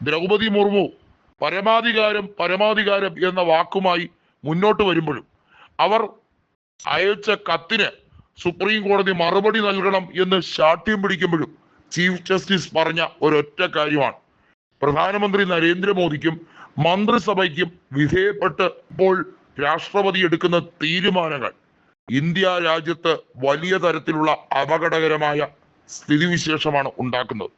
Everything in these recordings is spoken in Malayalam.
ദ്രൗപതി മുർമു പരമാധികാരം പരമാധികാരം എന്ന വാക്കുമായി മുന്നോട്ട് വരുമ്പോഴും അവർ അയച്ച കത്തിന് സുപ്രീം കോടതി മറുപടി നൽകണം എന്ന് ശാഠ്യം പിടിക്കുമ്പോഴും ചീഫ് ജസ്റ്റിസ് പറഞ്ഞ ഒരൊറ്റ കാര്യമാണ്. പ്രധാനമന്ത്രി നരേന്ദ്രമോദിക്കും മന്ത്രിസഭയ്ക്കും വിധേയപ്പെട്ട് ഇപ്പോൾ രാഷ്ട്രപതി എടുക്കുന്ന തീരുമാനങ്ങൾ ഇന്ത്യ രാജ്യത്ത് വലിയ തരത്തിലുള്ള അപകടകരമായ സ്ഥിതിവിശേഷമാണ് ഉണ്ടാക്കുന്നത്.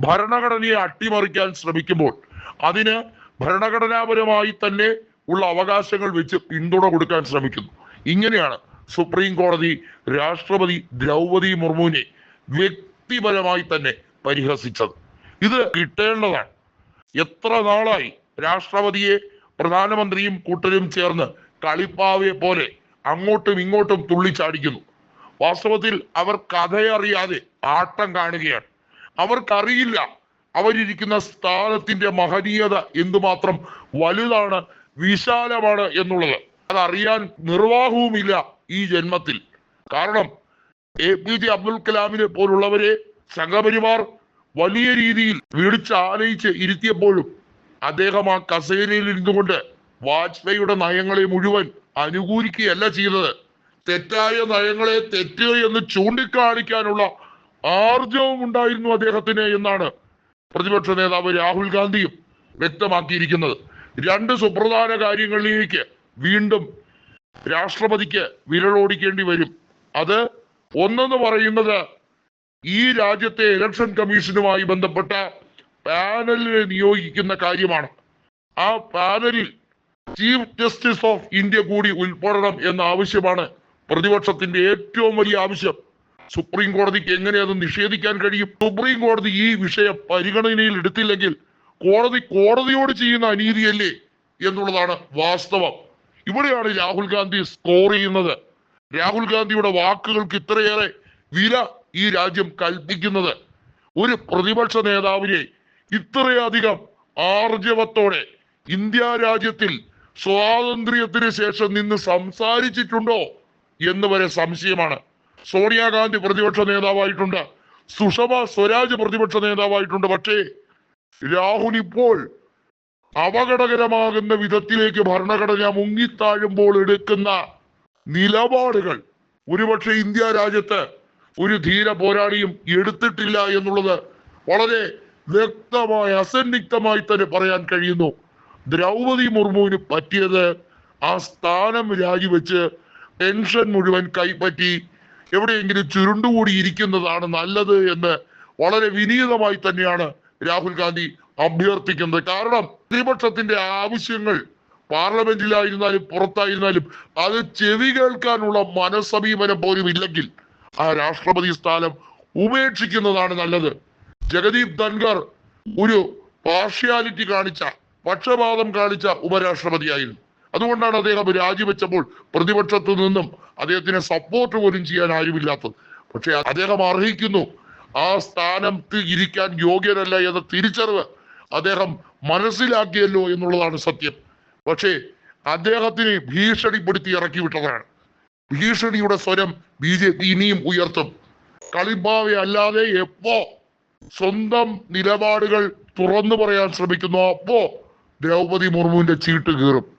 ഭരണഘടനയെ അട്ടിമറിക്കാൻ ശ്രമിക്കുമ്പോൾ അതിന് ഭരണഘടനാപരമായി തന്നെ ഉള്ള അവകാശങ്ങൾ വെച്ച് പിന്തുണ കൊടുക്കാൻ ശ്രമിക്കുന്നു. ഇങ്ങനെയാണ് സുപ്രീം കോടതി രാഷ്ട്രപതി ദ്രൗപതി മുർമുവിനെ വ്യക്തിപരമായി തന്നെ പരിഹസിച്ചത്. ഇത് കിട്ടേണ്ടതാണ്. എത്ര നാളായി രാഷ്ട്രപതിയെ പ്രധാനമന്ത്രിയും കൂട്ടരും ചേർന്ന് കളിപ്പാവയെ പോലെ അങ്ങോട്ടും ഇങ്ങോട്ടും തുള്ളിച്ചാടിക്കുന്നു. വാസ്തവത്തിൽ അവർ കഥയറിയാതെ ആട്ടം കാണുകയാണ്. അവർക്കറിയില്ല. അവരിയ്ക്കുന്ന സ്ഥാനത്തിന്റെ മഹനീയത എന്തുമാത്രം വലുതാണ് വിശാലമാണ് എന്നുള്ളത്. അതറിയാൻ നിർവാഹവുമില്ല ഈ ജന്മത്തിൽ. കാരണം എ പി ജെ അബ്ദുൽ കലാമിനെ പോലുള്ളവരെ സംഘപരിവാർ വലിയ രീതിയിൽ വിളിച്ച് ആനയിച്ച് ഇരുത്തിയപ്പോഴും അദ്ദേഹം ആ കസേരയിൽ ഇരുന്നുകൊണ്ട് വാജ്പേയിയുടെ നയങ്ങളെ മുഴുവൻ അനുകൂലിക്കുകയല്ല ചെയ്തത്. തെറ്റായ നയങ്ങളെ തെറ്റ് എന്ന് ചൂണ്ടിക്കാണിക്കാനുള്ള ആർജവും ഉണ്ടായിരുന്നു അദ്ദേഹത്തിന് എന്നാണ് പ്രതിപക്ഷ നേതാവ് രാഹുൽ ഗാന്ധിയും വ്യക്തമാക്കിയിരിക്കുന്നത്. രണ്ട് സുപ്രധാന കാര്യങ്ങളിലേക്ക് വീണ്ടും രാഷ്ട്രപതിക്ക് വിരലോടിക്കേണ്ടി വരും. അത് ഒന്നെന്ന് പറയുന്നത് ഈ രാജ്യത്തെ ഇലക്ഷൻ കമ്മീഷനുമായി ബന്ധപ്പെട്ട പാനലിനെ നിയോഗിക്കുന്ന കാര്യമാണ്. ആ പാനലിൽ ചീഫ് ജസ്റ്റിസ് ഓഫ് ഇന്ത്യ കൂടി ഉൾപ്പെടണം എന്ന ആവശ്യമാണ് പ്രതിപക്ഷത്തിന്റെ ഏറ്റവും വലിയ ആവശ്യം. സുപ്രീം കോടതിക്ക് എങ്ങനെ അത് നിഷേധിക്കാൻ കഴിയും? സുപ്രീം കോടതി ഈ വിഷയം പരിഗണനയിൽ എടുത്തില്ലെങ്കിൽ കോടതി കോടതിയോട് ചെയ്യുന്ന അനീതിയല്ലേ എന്നുള്ളതാണ് വാസ്തവം. ഇവിടെയാണ് രാഹുൽ ഗാന്ധി സ്കോർ ചെയ്യുന്നത്. രാഹുൽ ഗാന്ധിയുടെ വാക്കുകൾക്ക് ഇത്രയേറെ വില ഈ രാജ്യം കൽപ്പിക്കുന്നത്. ഒരു പ്രതിപക്ഷ നേതാവിനെ ഇത്രയധികം ആർജവത്തോടെ ഇന്ത്യ രാജ്യത്തിൽ സ്വാതന്ത്ര്യത്തിന് ശേഷം നിന്ന് സംസാരിച്ചിട്ടുണ്ടോ എന്ന് വരെ സംശയമാണ്. സോണിയാഗാന്ധി പ്രതിപക്ഷ നേതാവായിട്ടുണ്ട്. സുഷമ സ്വരാജ് പ്രതിപക്ഷ നേതാവായിട്ടുണ്ട്. പക്ഷേ രാഹുൽ ഇപ്പോൾ അപകടകരമാകുന്ന വിധത്തിലേക്ക് ഭരണഘടന മുങ്ങിത്താഴുമ്പോൾ എടുക്കുന്ന നിലപാടുകൾ. ഒരുപക്ഷെ ഇന്ത്യ രാജ്യത്ത് ഒരു ധീര പോരാളിയും എടുത്തിട്ടില്ല എന്നുള്ളത് വളരെ വ്യക്തമായി അസന്നിഗ്ധമായി തന്നെ പറയാൻ കഴിയുന്നു. ദ്രൗപതി മുർമുവിന് പറ്റിയത് ആ സ്ഥാനം രാജിവെച്ച് പെൻഷൻ മുഴുവൻ കൈപ്പറ്റി എവിടെയെങ്കിലും ചുരുണ്ടുകൂടി ഇരിക്കുന്നതാണ് നല്ലത് എന്ന് വളരെ വിനീതമായി തന്നെയാണ് രാഹുൽ ഗാന്ധി അഭ്യർത്ഥിക്കുന്നത്. കാരണം പ്രതിപക്ഷത്തിന്റെ ആവശ്യങ്ങൾ പാർലമെന്റിലായിരുന്നാലും പുറത്തായിരുന്നാലും അത് ചെവി കേൾക്കാനുള്ള മനസ്സമീപനം പോലും ഇല്ലെങ്കിൽ ആ രാഷ്ട്രപതി സ്ഥാനം ഉപേക്ഷിക്കുന്നതാണ് നല്ലത്. ജഗദീപ് ധൻഖർ ഒരു പാർഷ്യാലിറ്റി കാണിച്ച പക്ഷപാതം കാണിച്ച ഉപരാഷ്ട്രപതിയായിരുന്നു. അതുകൊണ്ടാണ് അദ്ദേഹം രാജിവെച്ചപ്പോൾ പ്രതിപക്ഷത്തു നിന്നും അദ്ദേഹത്തിന് സപ്പോർട്ട് പോലും ചെയ്യാൻ ആരുമില്ലാത്തത്. പക്ഷെ അദ്ദേഹം അർഹിക്കുന്നു ആ സ്ഥാനത്ത് ഇരിക്കാൻ യോഗ്യനല്ല എന്ന തിരിച്ചറിവ് അദ്ദേഹം മനസ്സിലാക്കിയല്ലോ എന്നുള്ളതാണ് സത്യം. പക്ഷേ അദ്ദേഹത്തിന് ഭീഷണിപ്പെടുത്തി ഇറക്കി വിട്ടതാണ് ഭീഷണിയുടെ സ്വരം ബി ജെ പി ഇനിയും ഉയർത്തും. കളിമ്പാവെ അല്ലാതെ എപ്പോ സ്വന്തം നിലപാടുകൾ തുറന്നു പറയാൻ ശ്രമിക്കുന്നു അപ്പോ ദ്രൗപതി മുർമുവിന്റെ ചീട്ട് കീറും.